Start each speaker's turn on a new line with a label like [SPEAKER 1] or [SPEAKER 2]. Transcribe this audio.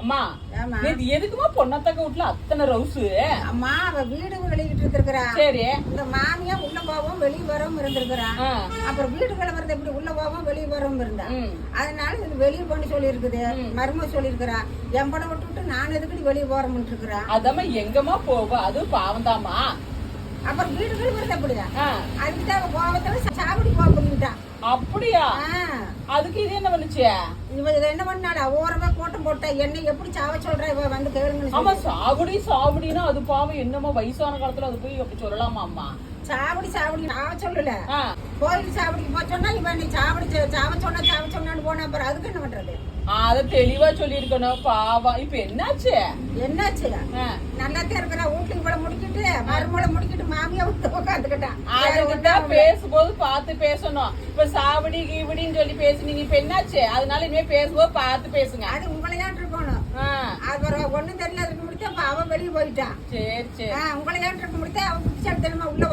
[SPEAKER 1] அம்மா? நேத்து எதுக்குமா பொண்ணத்தக்க வீட்டுல அத்தனை ரவுசு
[SPEAKER 2] அம்மா அவ வீடு வெளியிட்டு இருந்திருக்கிறா
[SPEAKER 1] சரி.
[SPEAKER 2] இந்த மாமியா உள்ள போகவும் வெளியே வரவும் இருந்திருக்கிறா. அப்புறம் வீட்டுக்குள்ள வரது எப்படி? உள்ள போகவும் வெளியே வரவும் இருந்தா. அதனால இது வெளியே பண்ணி சொல்லி இருக்குது மருமக சொல்லியிருக்கிறா. என் படம் விட்டுட்டு நான் எதுக்கடி வெளியே போறோம்னு இருக்கிறா
[SPEAKER 1] அதம்மா எங்கம்மா போவா? அதுவும் பாவம்தாம்மா.
[SPEAKER 2] அப்புறம் வீடுகள் வருது அப்படியா?
[SPEAKER 1] ஆ,
[SPEAKER 2] அதுக்கு தான் அவ
[SPEAKER 1] அப்படியா? அதுக்கு இது என்ன பண்ணுச்சு?
[SPEAKER 2] இவ இதை என்ன பண்ணாடா ஓரமா கூட்டம் போட்டா என்ன எப்படி சாவ சொல்றா? இவ வந்து கேளுங்கன்னு
[SPEAKER 1] ஆமா
[SPEAKER 2] சொல்லி.
[SPEAKER 1] சாகுடி சாகுடினா அது பாவம். என்னமோ வயசான காலத்துல அது போய் அப்படி சொல்லலாமா அம்மா?
[SPEAKER 2] சாவடி சாவடி நான் சொல்லல. கோயில் சாவடிக்கு போக சொன்னா இவன் நீ சாவடி சாவ சொன்னா போனா அப்புறம் அதுக்கு என்ன பண்றது?
[SPEAKER 1] அத தெளிவா சொல்லியிருக்கணும். பாவம். இப்ப என்னாச்சு?
[SPEAKER 2] என்னாச்சு? நல்லாத்தான் இருக்கிறா. வீட்டுக்கு இவ்வளவு முடிக்கிட்டு மறுமலை முடிக்கிட்டு மாமியா விட்டு உட்காந்துக்கிட்டான்
[SPEAKER 1] அதுக்குதான் பேசும்போது பார்த்து பேசணும். இப்ப சாவடி கீவடின்னு சொல்லி பேசுனீங்க. இப்ப என்னாச்சு? அதனால இனிமே பேசும்போது பார்த்து பேசுங்க.
[SPEAKER 2] அது உங்களையான் இருக்கணும். அப்புறம் ஒண்ணும் தெரியல. அதுக்கு முடிச்சு அப்ப அவ வெளியே போயிட்டான்.
[SPEAKER 1] சரி சரி.
[SPEAKER 2] உங்களையான் இருக்க முடிச்சு அவ புத்திசாலித்தனமா உள்ள